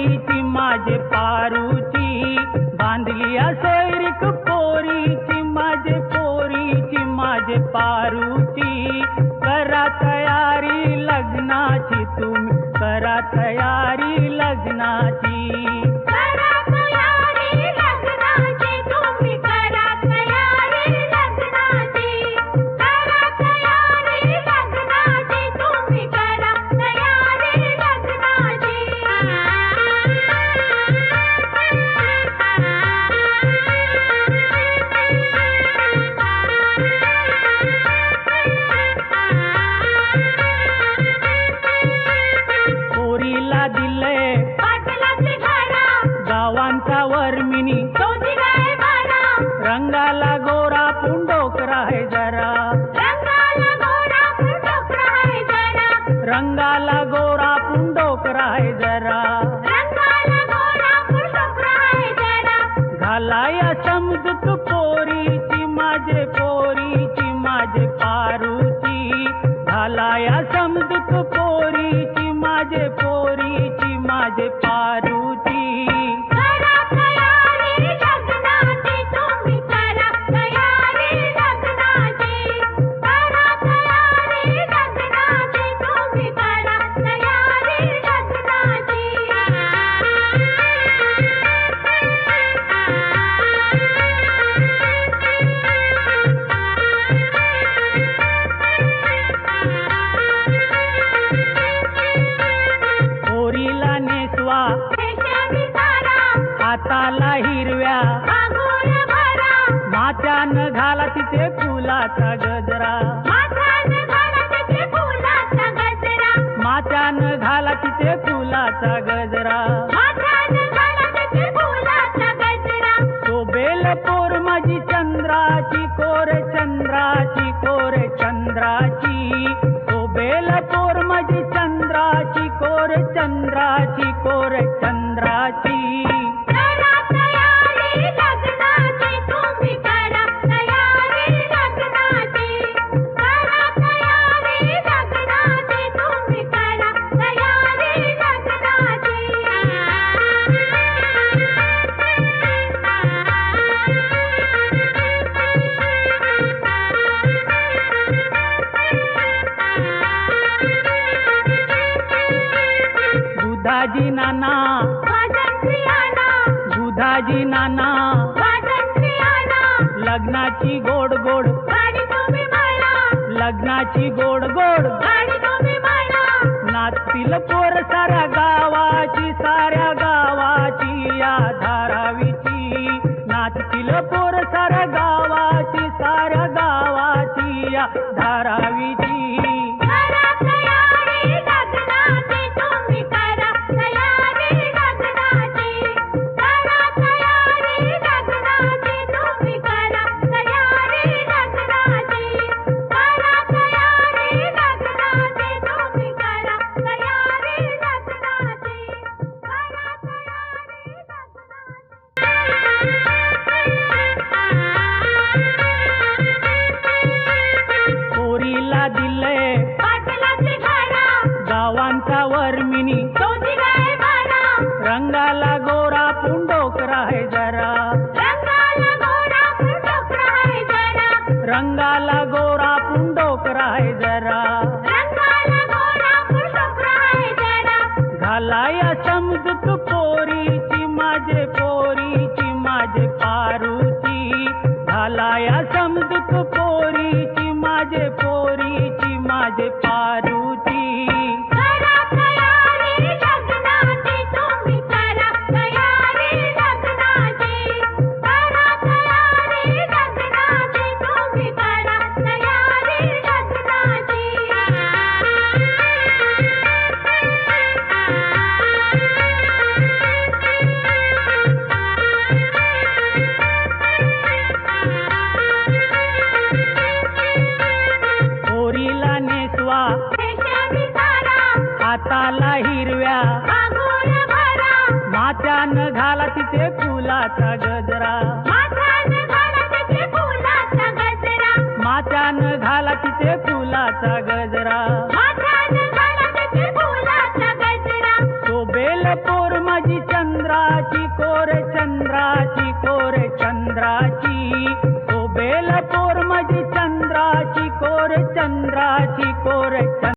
पोरीची माझे पारूची. बांधली असैरिक पोरीची माझे पोरीची माझे पारूची. करा तयारी लग्नाची तुम्ही करा तयारी రంగాల हाताला हिरव्या. मात्यान घाला तिथे फुलाचा गजरा. घाला मात्यान घाला तिथे घाला फुलाचा गजरा. शोभेल पोर माझी चंद्राची कोर चंद्राची कोर चंद्राची दुधाजी नाना. दुधाजी नाना. लग्नाची गोड गोड. लग्नाची गोड गोड. नाचतील पोर साऱ्या गावाची साऱ्या गावाची या धारावीची. नाचतील पोर साऱ्या गावाची साऱ्या गावाची या धारावीची. रंगाला गोरा पुंडोकरा आहे जरा। रंगाला गोरा आहे जरा। रंगाला गोरा पुंडोकरा आहे जरा। रंगाला गोरा आहे जरा। घालाया हाताला हिरव्या मात्यान घाला तिथे फुलाचा गजरा. मात्यान घाला तिथे फुलाचा गजरा. शोभेल पोर माझी चंद्राची कोर चंद्राची